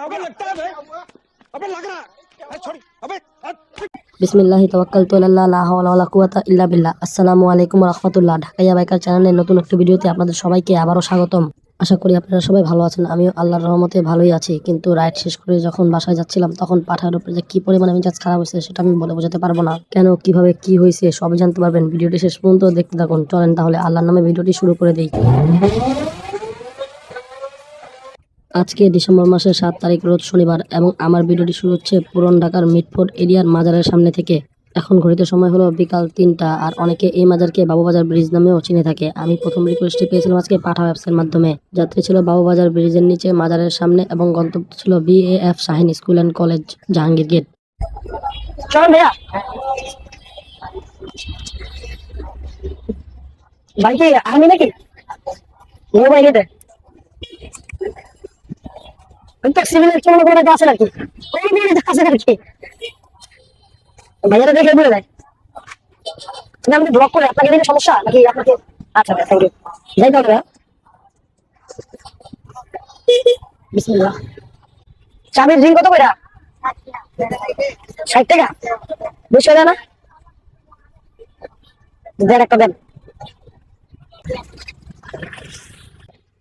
अबे लगता है बे अबे लग रहा है अबे छोड़ अबे हट। বিসমিল্লাহি তাওয়াক্কালতু আলাল্লাহ লা হাওলা ওয়ালা কুওয়াতা ইল্লা বিল্লাহ আসসালামু আলাইকুম ওয়া রাহমাতুল্লাহ ঢাকাইয়া বাইকার চ্যানেলের নতুন একটি ভিডিওতে আপনাদের সবাইকে আবারও স্বাগতম আশা করি আপনারা সবাই ভালো আছেন আমিও আল্লাহর রহমতে ভালোই আছি কিন্তু রাইড শেষ করে যখন বাসায় যাচ্ছিলাম তখন পাঠার উপরে যে কি পরিমাণে মেজাজ খারাপ হয়েছে সেটা আমি বলে বোঝাতে পারবো না কেন কিভাবে কি হয়েছে সবই জানতে পারবেন ভিডিওটি শেষ পর্যন্ত দেখতে থাকুন চলেন তাহলে আল্লাহর নামে ভিডিওটি শুরু করে দিই আজকে ডিসেম্বর মাসের সাত তারিখ, রোজ শনিবার এবং আমার ভিডিওটি শুরু হচ্ছে পুরন ঢাকার মিটফোর্ড এরিয়ার মাজারের সামনে থেকে। এখন ঘড়িতে সময় হলো বিকাল তিনটা আর অনেকে এই মাজারকে বাবুবাজার ব্রিজ নামেও চিনে থাকে। আমি প্রথম রিকোয়েস্টটি পেয়েছিলাম আজকে পাঠা অ্যাপসের মাধ্যমে। যাত্রী ছিল বাবুবাজার ব্রিজের নিচে মাজারের সামনে এবং গন্তব্য ছিল BAF Shaheen school and college Jahangir gate. ভাই আমি নাকি? মোবাইল তো সিভিলের কোনো কোনো আছে নাকি? কোনো কোনো আছে নাকি? ভাইয়ারা দেখে বলে দেয়। তুমি আমাকে ব্লক করে আপনাকে দিলে সমস্যা? নাকি আপনাকে আচ্ছা থ্যাংক ইউ যাই তাহলে বিসমিল্লাহ। চাবির রিং কত কইরা? ষাট টাকা? বেশি হয়ে না? দেন একটা দেন।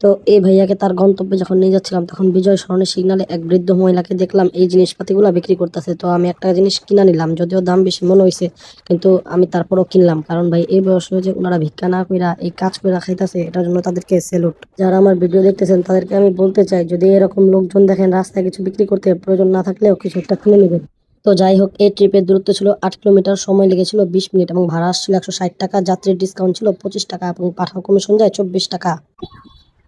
তো এই ভাইয়াকে তার গন্তব্যে যখন নিয়ে যাচ্ছিলাম, তখন বিজয় সরণের সিগনালে এক বৃদ্ধ মহিলাকে দেখলাম এই জিনিসপাতিগুলো বিক্রি করতেছে। তো আমি একটা জিনিস কিনা নিলাম, যদিও দাম বেশি মনে হয়েছে কিন্তু আমি তারপরও কিনলাম। কারণ ভাই, এই বয়সে যে ওনারা ভিক্ষা না কইরা এই কাজ কইরা খাইতেছে, এটার জন্য তাদেরকে সেলুট যারা আমার ভিডিও দেখতেছেন, তাদেরকে আমি বলতে চাই, যদি এরকম লোকজন দেখেন, রাস্তায় কিছু বিক্রি করতে প্রয়োজন না থাকলেও কিছু একটা কিনে নেবেন। তো যাই হোক, এই ট্রিপের দূরত্ব ছিল আট কিলোমিটার, সময় লেগেছিল বিশ মিনিট এবং ভাড়া আসছিল একশো ষাট টাকা, যাত্রীর ডিসকাউন্ট ছিল পঁচিশ টাকা এবং পাঠাও কমিশন যায় চব্বিশ টাকা।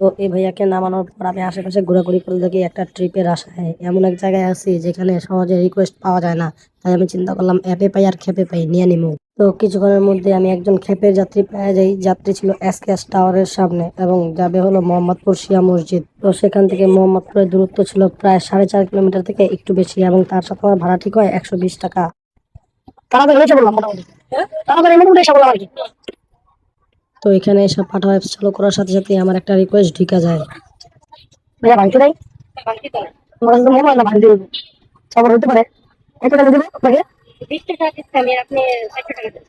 তো এই ভাইয়াকে নামানোর পর আমি আশেপাশে ঘোরাঘুরি করে দেখি একটা ট্রিপের আশায়। এমন এক জায়গায় আছি যেখানে সহজে রিকোয়েস্ট পাওয়া যায় না। তাই আমি চিন্তা করলাম, অ্যাপে পাই আর খেপে পাই, নিয়ে নিমু। তো কিছুক্ষণের মধ্যে আমি একজন খেপের যাত্রী পেয়ে যাই। যাত্রী ছিল এসকেএস টাওয়ারের সামনে এবং যাবে হলো মোহাম্মদপুর শিয়া মসজিদ। তো সেখান থেকে মোহাম্মদপুরের দূরত্ব ছিল প্রায় সাড়ে চার কিলোমিটার থেকে একটু বেশি এবং তার সাথে আমার ভাড়া ঠিক হয় একশো বিশ টাকা। তাড়াতাড়ি এসে বললাম, মোটামুটি। তাড়াতাড়ি মোটামুটি এসে বললাম আর কি। তো এখানে এসব পাঠা অ্যাপস চালু করার সাথে সাথে আমার একটা রিকোয়েস্ট ঢুকা যায়। ভাইয়া ভাঙতে নাই? তো মোবাইল না ভাঙতে দেবো সবার হতে পারে। কত টাকা দেবো আপনাকে? বিশ টাকা ডিসকাউন্ট আপনি ষাট টাকা দেবেন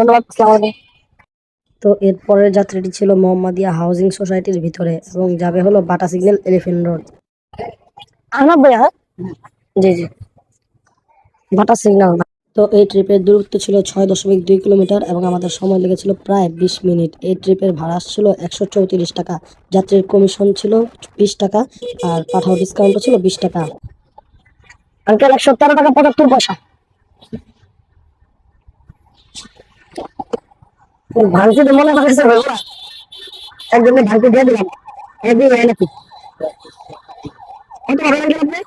ধন্যবাদ আসসালামু তো এর পরের যাত্রীটি ছিল মোহাম্মদিয়া হাউজিং সোসাইটির ভিতরে এবং যাবে হলো বাটা সিগন্যাল এলিফেন্ট রোড। হ্যাঁ জি জি। সিগন্যাল তো এই ট্রিপের দূরত্ব ছিল ছয় দশমিক দুই কিলোমিটার এবং আমাদের সময় লেগেছিল প্রায় বিশ মিনিট। এই ট্রিপের ভাড়া ছিল একশো চৌত্রিশ টাকা। যাত্রীর কমিশন ছিল বিশ টাকা আর পাঠাও ডিসকাউন্টও ছিল বিশ টাকা। আঙ্কেল একশো তেরো টাকা পঁচাত্তর পয়সা। ভাঙতে তো মনে করেছে ভাইয়া একজনে ভাঙতে দিয়ে দিলাম। একদিন হয়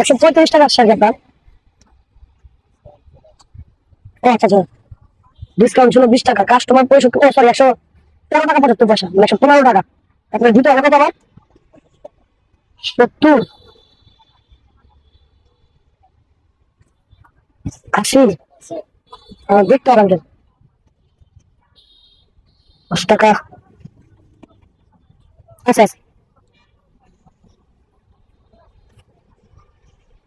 একশো পঁয়ত্রিশ টাকা আপনার ও আচ্ছা আচ্ছা ডিসকাউন্ট ছিল বিশ টাকা কাস্টমার পঁয়ষট্টি সরি একশো তেরো টাকা পঁচাত্তর পয়সা মানে একশো পনেরো টাকা আপনার দুটো টাকা কত সত্তর আশি দেখতে পারেন দশ টাকা আচ্ছা আচ্ছা ধন্যবাদ আসসালামু আলাইকুম।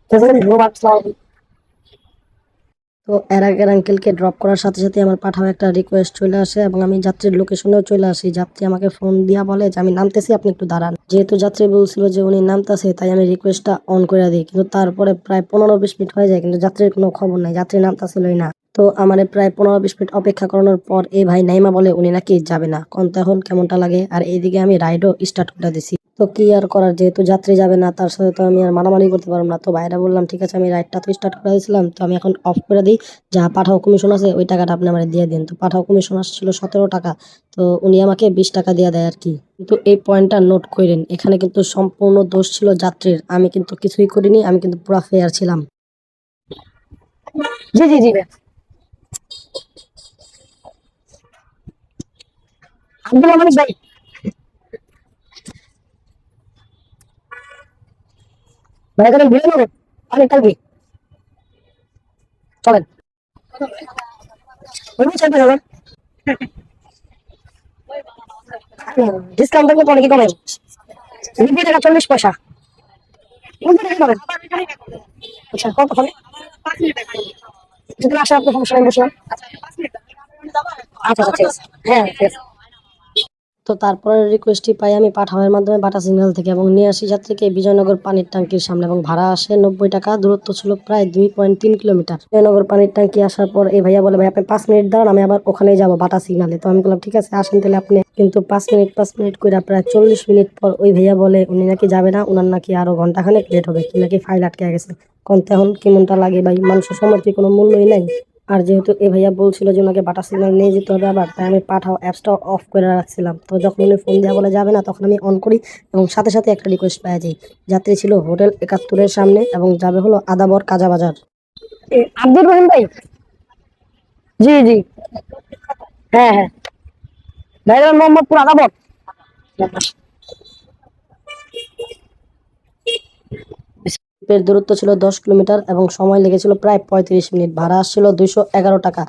তো এর আগের আঙ্কেলকে ড্রপ করার সাথে সাথে আমার পাঠাও একটা রিকোয়েস্ট চলে আসে এবং আমি যাত্রীর লোকেশনেও চলে আসি। যাত্রী আমাকে ফোন দিয়া বলে যে, আমি নামতেছি, আপনি একটু দাঁড়ান। যেহেতু যাত্রী বলছিল যে, উনি নামতেছে, তাই আমি রিকোয়েস্টটা অন করে দিই। কিন্তু তারপরে প্রায় পনেরো বিশ মিনিট হয়ে যায়, কিন্তু যাত্রীর কোনো খবর নাই, যাত্রী নামতেছিলই না। তো আমার প্রায় পনেরো বিশ মিনিট অপেক্ষা করানোর পর এই ভাই নাইমা বলে, উনি নাকি যাবে না। কোন তখন কেমনটা লাগে? আর এইদিকে আমি রাইডও স্টার্ট করে দিছি। তো কি আর করার? যেহেতু যাত্রী যাবে না, তার সাথে তো আমি আর মারামারি করতে পারব না। তো ভাইরা বললাম, ঠিক আছে, আমি রাইডটা তো স্টার্ট করে দিয়েছিলাম, তো আমি এখন অফ করে দিই। যা পাঠাও কমিশন আছে, ওই টাকাটা আপনি আমার দিয়ে দিন। তো পাঠাও কমিশন আসছিল সতেরো টাকা, তো উনি আমাকে বিশ টাকা দিয়ে দেয় আর কি। কিন্তু এই পয়েন্টটা নোট করেন, এখানে কিন্তু সম্পূর্ণ দোষ ছিল যাত্রীর। আমি কিন্তু কিছুই করিনি, আমি কিন্তু পুরা ফেয়ার ছিলাম। জি জি জি আব্দুল ভাই। ভাই, এখানে বিলে নেব অনেক টাকা চলেন। ওই ডিসকাউন্ট থাকলে তো অনেকই কমে নব্বই টাকা চল্লিশ পয়সা। নব্বই আচ্ছা কত ফোনে যদি আসে আপনার সমস্যা বসলাম। আচ্ছা আচ্ছা ঠিক হ্যাঁ ঠিক আছে। তো তারপরে রিকোয়েস্টটি পাই আমি পাঠাওয়ের মাধ্যমে বাটা সিগন্যাল থেকে এবং নিয়ে আসি যাত্রীকে বিজয়নগর পানির ট্যাঙ্কির সামনে এবং ভাড়া আসে নব্বই টাকা, দূরত্ব ছিল প্রায় দুই পয়েন্ট তিন কিলোমিটার। বিজয়নগর পানির ট্যাঙ্কি আসার পর এই ভাইয়া বলে, ভাই, আপনি পাঁচ মিনিট দাঁড়ান, আমি আবার ওখানেই যাব বাটা সিগনালে তো আমি বললাম, ঠিক আছে, আসেন তাহলে আপনি। কিন্তু পাঁচ মিনিট পাঁচ মিনিট করে প্রায় চল্লিশ মিনিট পর ওই ভাইয়া বলে, উনি নাকি যাবে না, উনার নাকি আরও ঘন্টাখানেক লেট হবে, কি নাকি ফাইল আটকে গেছে। কোন এখন কেমনটা লাগে ভাই? মানুষের সময় কি কোনো মূল্যই নাই? আর যেহেতু এ ভাইয়া বলছিল যে ওনাকে বাটা সিগন্যাল নিয়ে যেতে হবে আবার, তাই আমি পাঠাও অ্যাপসটা অফ করে রাখছিলাম। তো যখন উনি ফোন দেওয়া বলে যাবে না, তখন আমি অন করি এবং সাথে সাথে একটা রিকোয়েস্ট পাওয়া যাই যাত্রী ছিল হোটেল একাত্তরের সামনে এবং যাবে হলো আদাবর কাজা বাজার। আব্দুর রহিম ভাই? জি জি। হ্যাঁ হ্যাঁ। ভাই মোহাম্মদপুর আদাবর। এর দূরত্ব ছিল দশ কিলোমিটার এবং সময় লেগেছিল প্রায় পঁয়ত্রিশ মিনিট। ভাড়া আসছিল দুইশো এগারো টাকা।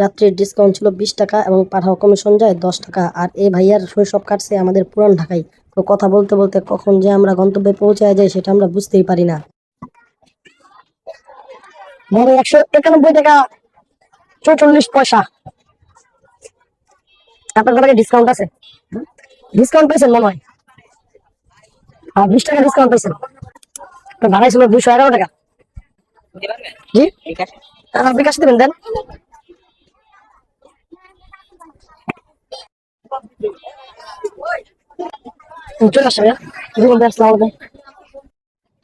যাত্রীর ডিসকাউন্ট ছিল বিশ টাকা এবং পাঠাও কমিশন যায় দশ টাকা। আর এই ভাইয়ার শৈশব কাটছে আমাদের পুরান ঢাকায়। তো কথা বলতে বলতে কখন যে আমরা গন্তব্যে পৌঁছায় যাই সেটা আমরা বুঝতেই পারি না। একশো একানব্বই টাকা চৌচল্লিশ পয়সা। আপনার ডিসকাউন্ট আছে? ডিসকাউন্ট পেয়েছেন মনে হয়? আর বিশ টাকা ডিসকাউন্ট পেয়েছেন। তো ভাড়াই ছিল দুশো এগারো টাকা। জি? বিকাশ দেবেন দেন।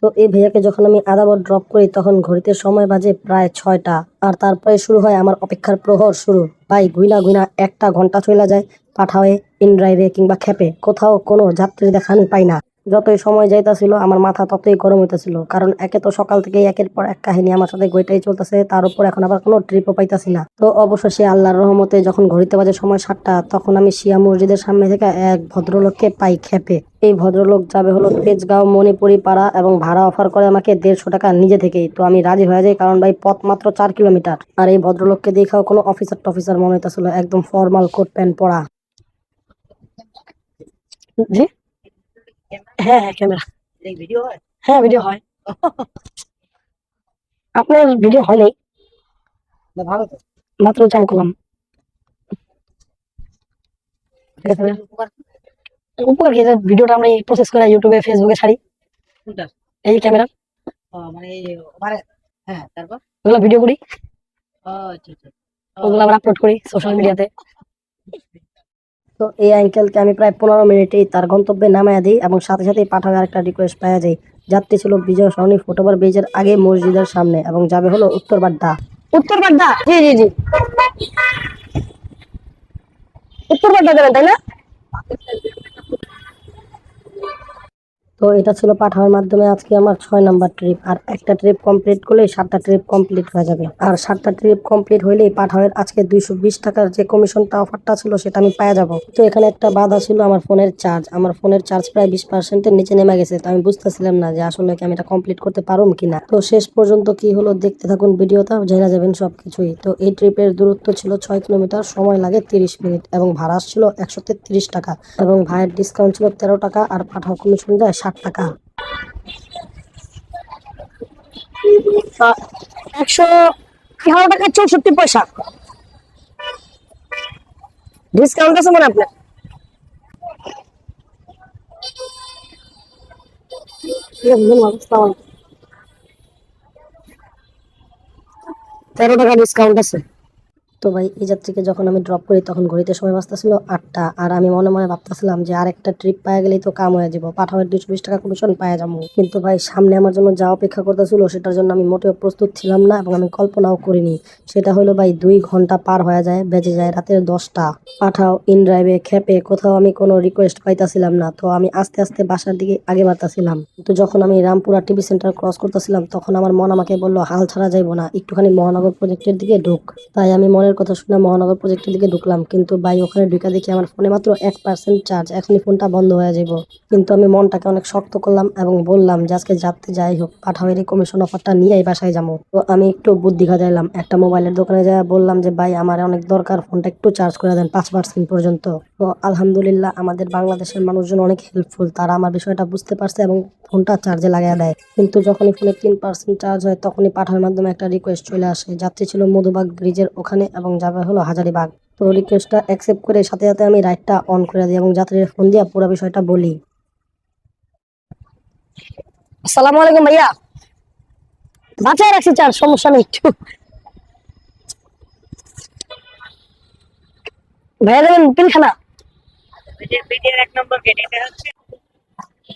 তো এই ভাইয়াকে যখন আমি আদাবর ড্রপ করি, তখন ঘড়িতে সময় বাজে প্রায় ছয়টা। আর তারপরে শুরু হয় আমার অপেক্ষার প্রহর শুরু। ভাই গুইনা গুইনা একটা ঘণ্টা চলে যায় পাঠাওয়ে ইনড্রাইভে কিংবা খেপে। কোথাও কোনো যাত্রী দেখা আমি পাই না। যতই সময় যাইতাছিল, আমার মাথা ততই গরম হইতাছিল। কারণ একে তো সকাল থেকে একের পর এক কাহিনী আমার সাথে গইটাই চলতেছে, তার উপর এখন আবার কোনো ট্রিপও পাইতাছি না। তো অবশেষে আল্লাহর রহমতে যখন ঘড়িতে বাজে সময় সাতটা, তখন আমি শিয়া মসজিদের সামনে থেকে এক ভদ্রলোককে পাই খেপে। এই ভদ্রলোক যাবে হলো তেজগাঁও মণিপুরি পাড়া এবং ভাড়া অফার করে আমাকে দেড়শো টাকা নিজে থেকেই। তো আমি রাজি হয়ে যাই, কারণ ভাই, পথ মাত্র চার কিলোমিটার। আর এই ভদ্রলোককে দেখাও কোনো অফিসার টফিসার মনে হইতেছিল, একদম ফর্মাল কোট, প্যান্ট পরা। জি? হ্যাঁ হ্যাঁ ক্যামেরা। ভিডিও হয়? হ্যাঁ ভিডিও হয়। আপনার ভিডিও হয় নাই? ভালো তো। মাত্র চান করলাম? উপকার কি? ভিডিওটা আমরা প্রসেস করে ইউটিউবে ফেসবুকে ছাড়ি। এই ক্যামেরা। মানে হ্যাঁ তারপর? ওগুলো ভিডিও করি। আচ্ছা আচ্ছা। ওগুলো আবার আপলোড করি সোশ্যাল মিডিয়াতে তো এই আঙ্কেলকে আমি প্রায় পনেরো মিনিটেই তার গন্তব্যে নামাইয়া দিই এবং সাথে সাথেই পাঠাবে আরেকটা রিকোয়েস্ট পাওয়া যায় যাত্রী ছিল বিজয় সরণি ফুটওভার ব্রিজের আগে মসজিদের সামনে এবং যাবে হলো উত্তর বাড্ডা। উত্তর বাড্ডা? জি জি জি। উত্তর বাড্ডা যাবেন, তাই না? তো এটা ছিল পাঠাওয়ার মাধ্যমে আজকে আমার ছয় নাম্বার ট্রিপ আর একটা ট্রিপ কমপ্লিট করলেই সাতটা ট্রিপ কমপ্লিট হয়ে যাবে। আর সাতটা ট্রিপ কমপ্লিট হইলেই পাঠাওয়ের আজকে দুইশো বিশ টাকার যে কমিশনটা অফারটা ছিল সেটা আমি পাওয়া যাব। তো এখানে একটা বাধা ছিল আমার ফোনের চার্জ আমার ফোনের চার্জ প্রায় বিশ পার্সেন্টের নিচে নেমে গেছে। তো আমি বুঝতেছিলাম না যে আসলে কি আমি এটা কমপ্লিট করতে পারুম কিনা। তো শেষ পর্যন্ত কি হলো দেখতে থাকুন ভিডিওটা, জেনে যাবেন সব কিছুই তো এই ট্রিপের দূরত্ব ছিল ছয় কিলোমিটার, সময় লাগে তিরিশ মিনিট। এবং ভাড়া ছিল একশো তেত্রিশ টাকা। এবং ভাইয়ের ডিসকাউন্ট ছিল তেরো টাকা। আর পাঠাও কমিশন যায় ষাট টাকা আহ, একশো এগারো টাকা চৌষট্টি পয়সা ডিসকাউন্ট আছে মানে আপনার ঠিক আছে, ধন্যবাদ, আসসালামু আলাইকুম। তেরো টাকা ডিসকাউন্ট আছে তো ভাই, এই যাত্রীকে যখন আমি ড্রপ করি, তখন ঘড়িতে সময় বাঁচতেছিল আটটা। আর আমি মনে মনে ভাবতেছিলাম যে আরেকটা ট্রিপ পাওয়া গেলেই তো কাম হয়ে যাব। পাঠাওয়ের দুশো বিশ টাকা কমিশন পাওয়া যাব। কিন্তু ভাই, সামনে আমার জন্য যা অপেক্ষা করতেছিল, সেটার জন্য আমি মোটেও প্রস্তুত ছিলাম না এবং আমি কল্পনাও করিনি। সেটা হলো ভাই, দুই ঘণ্টা পার হয়ে যায়, বেজে যায় রাতের দশটা। পাঠাও ইন ড্রাইভে খেপে কোথাও আমি কোনো রিকোয়েস্ট পাইতাছিলাম না। তো আমি আস্তে আস্তে বাসার দিকে আগে বাড়তাছিলাম। তো যখন আমি রামপুরা টিভি সেন্টার ক্রস করতেছিলাম, তখন আমার মন আমাকে বলল, হাল ছাড়া যাইবো না। একটুখানি মহানগর প্রজেক্টের দিকে ঢুক। তাই আমি মনের কথা শুনে মহানগর প্রজেক্টের দিকে ঢুকলাম, কিন্তু ভাই ওখানে ঢুকা দেখি আমার ফোনে মাত্র এক পার্সেন্ট চার্জ এখনই ফোনটা বন্ধ হয়ে যাব কিন্তু আমি মনটাকে অনেক শক্ত করলাম এবং বললাম যে আজকে যাতে যাই হোক, পাঠাওয়ের এই কমিশন অফারটা নিয়েই বাসায় যাব। তো আমি একটু বুদ্ধি খাজাইলাম একটা মোবাইলের দোকানে যা বললাম যে, ভাই, আমার অনেক দরকার, ফোনটা একটু চার্জ করে দেন পাঁচ পার্সেন্ট পর্যন্ত। তো আলহামদুলিল্লাহ আমাদের বাংলাদেশের মানুষজন অনেক হেল্পফুল তারা আমার বিষয়টা বুঝতে পারছে এবং ফোনটা চার্জে লাগিয়ে দেয়। কিন্তু যখনই ফোনে তিন পার্সেন্ট চার্জ হয় তখনই পাঠানোর মাধ্যমে একটা রিকোয়েস্ট চলে আসে। যাত্রী ছিল মধুবাগ ব্রিজের ওখানে এবং যাবে হলো হাজারিবাগ। তো রিকোয়েস্টটা অ্যাকসেপ্ট করে সাথে সাথে আমি রাইটটা অন করে দিই এবং যাত্রীর ফোন দিয়ে পুরো বিষয়টা বলি। আসসালামু আলাইকুম ভাইয়া। বাঁচায় রাখছি চার সমস্যা নেই একটু। ভাইয়া দেবেন পিলখানা।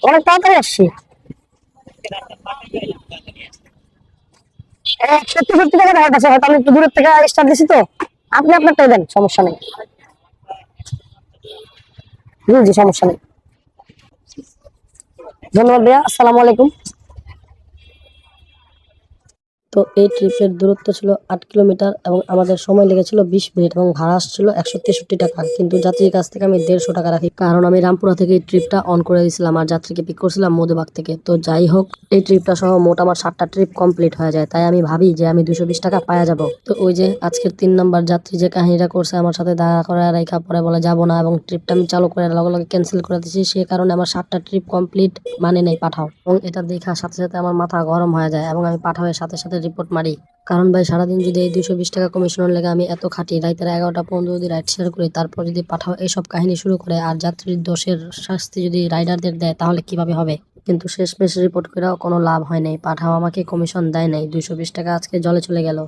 অনেক তাড়াতাড়ি আসছি। সত্যি সত্যি টাকা দেখা কাছে হয়তো আমি একটু দূরের থেকে স্টার দিছি তো। আপনি আপনারটাই দেন, সমস্যা নেই। জি জি, সমস্যা নেই। ধন্যবাদ ভাইয়া, আসসালামু আলাইকুম। তো এই ট্রিপের দূরত্ব ছিল আট কিলোমিটার এবং আমাদের সময় লেগেছিল বিশ মিনিট এবং ভাড়া আসছিল একশো তেষট্টি টাকা। কিন্তু যাত্রীর কাছ থেকে আমি দেড়শো টাকা রাখি। কারণ আমি রামপুরা থেকে এই ট্রিপটা অন করে দিয়েছিলাম আর যাত্রীকে পিক করছিলাম মধুবাগ থেকে। তো যাই হোক, এই ট্রিপটা সহ মোট আমার সাতটা ট্রিপ কমপ্লিট হয়ে যায়। তাই আমি ভাবি যে আমি দুশো বিশ টাকা পাওয়া যাব। তো ওই যে আজকের তিন নম্বর যাত্রী যে কাহিনীটা করছে আমার সাথে দাঁড়া করে রেখা পরে বলে যাব না এবং ট্রিপটা আমি চালু করে লগে লগে ক্যান্সেল করে দিয়েছি। সে কারণে আমার সাতটা ট্রিপ কমপ্লিট মানে নেই, পাঠাও। এবং এটা দেখার সাথে সাথে আমার মাথা গরম হয়ে যায় এবং আমি পাঠাওয়ের সাথে সাথে রিপোর্ট মারি। কারণ ভাই, সারাদিন যদি এই দুশো বিশ টাকা কমিশনের লেগে আমি এত খাটি রাইতের এগারোটা পর্যন্ত যদি রাইড শেয়ার করি, তারপর যদি পাঠাও, এইসব কাহিনী শুরু করে আর যাত্রীর দোষের শাস্তি যদি রাইডারদের দেয়, তাহলে কীভাবে হবে? কিন্তু শেষ শেষমেশ রিপোর্ট করেও কোনো লাভ হয় নাই। পাঠাও আমাকে কমিশন দেয় নাই। দুশো বিশ টাকা আজকে জলে চলে গেল।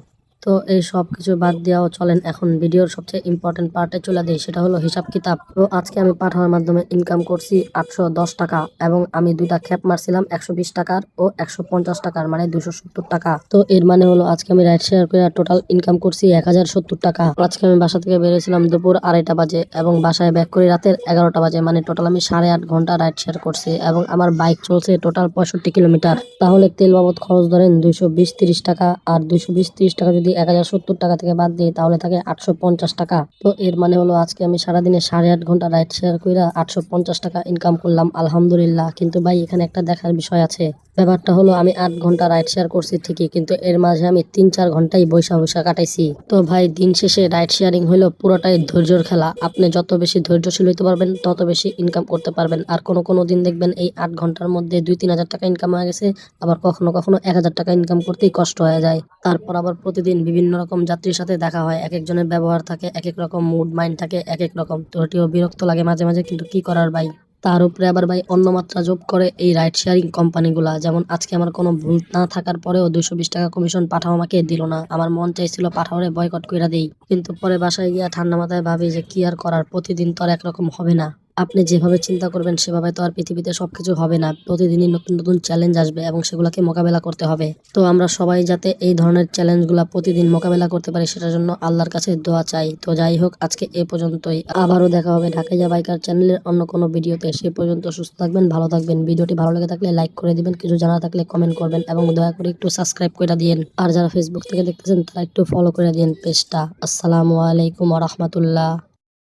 তো এই সব কিছু বাদ দিয়েও চলেন। এখন ভিডিওর সবচেয়ে ইম্পর্টেন্ট পার্টে চলে দিই সেটা হলো হিসাব কিতাব। তো আজকে আমি পাঠানোর মাধ্যমে ইনকাম করছি আটশো দশ টাকা এবং আমি দুইটা খ্যাপ মারছিলাম একশো বিশ টাকার ও একশো পঞ্চাশ টাকার মানে দুশো টাকা। তো এর মানে হলো আজকে আমি রাইড শেয়ার করে টোটাল ইনকাম করছি এক হাজার সত্তর টাকা। আজকে আমি বাসা থেকে বেরিয়েছিলাম দুপুর আড়াইটা বাজে এবং বাসায় ব্যাক করি রাতের এগারোটা বাজে মানে টোটাল আমি সাড়ে আট ঘণ্টা রাইড শেয়ার করছি এবং আমার বাইক চলছে টোটাল পঁয়ষট্টি কিলোমিটার। তাহলে তেল বাবদ খরচ ধরেন দুইশো বিশ টাকা, আর দুইশো বিশ টাকা যদি এক হাজার সত্তর টাকা থেকে বাদ দিই তাহলে থাকে আটশো পঞ্চাশ টাকা। তো এর মানে হলো আজকে আমি সারাদিনে সাড়ে আট ঘণ্টা রাইড শেয়ার করে আটশো পঞ্চাশ টাকা ইনকাম করলাম, আলহামদুলিল্লাহ। কিন্তু ভাই, এখানে একটা দেখার বিষয় আছে। ব্যাপারটা হলো আমি আট ঘণ্টা রাইড শেয়ার করছি ঠিকই, কিন্তু এর মাঝে আমি তিন চার ঘন্টাই বৈশা বৈশা কাটাইছি। তো ভাই, দিন শেষে রাইড শেয়ারিং হলো পুরোটাই ধৈর্যর খেলা। আপনি যত বেশি ধৈর্যশীল হইতে পারবেন, তত বেশি ইনকাম করতে পারবেন। আর কোনো কোনো দিন দেখবেন এই আট ঘণ্টার মধ্যে দুই তিন হাজার টাকা ইনকাম হয়ে গেছে, আবার কখনো কখনো এক হাজার টাকা ইনকাম করতেই কষ্ট হয়ে যায়। তারপর আবার প্রতিদিন বিভিন্ন রকম যাত্রীর সাথে দেখা হয়, এক একজনের ব্যবহার থাকে, এক এক রকম মুড মাইন্ড থাকে, এক এক রকম। তো বিরক্ত লাগে মাঝে মাঝে, কিন্তু কি করার ভাই? তার উপরে আবার ভাই অন্য মাত্রা যোগ করে এই রাইড শেয়ারিং কোম্পানিগুলা যেমন আজকে আমার কোনো ভুল না থাকার পরেও দুশো বিশ টাকা কমিশন পাঠাও আমাকে দিল না। আমার মন চাইছিল পাঠাওরে বয়কট কইরা দেই। কিন্তু পরে বাসায় গিয়া ঠান্ডা মাথায় ভাবি যে কি আর করার, প্রতিদিন তো আর একরকম হবে না। আপনি যেভাবে চিন্তা করবেন, সেভাবে তো আর পৃথিবীতে সবকিছু হবে না। প্রতিদিনই নতুন নতুন চ্যালেঞ্জ আসবে এবং সেগুলোকে মোকাবেলা করতে হবে। তো আমরা সবাই যাতে এই ধরনের চ্যালেঞ্জগুলো প্রতিদিন মোকাবেলা করতে পারি, সেটার জন্য আল্লাহর কাছে দোয়া চাই। তো যাই হোক, আজকে এ পর্যন্তই। আবারও দেখা হবে ঢাকাইয়া বাইকার চ্যানেলের অন্য কোনো ভিডিওতে। সে পর্যন্ত সুস্থ থাকবেন, ভালো থাকবেন। ভিডিওটি ভালো লেগে থাকলে লাইক করে দিবেন, কিছু জানা থাকলে কমেন্ট করবেন এবং দয়া করে একটু সাবস্ক্রাইব করে দিন আর যারা ফেসবুক থেকে দেখতেছেন, তারা একটু ফলো করে দিন পেজটা আসসালামু আলাইকুম রহমতুল্লাহ।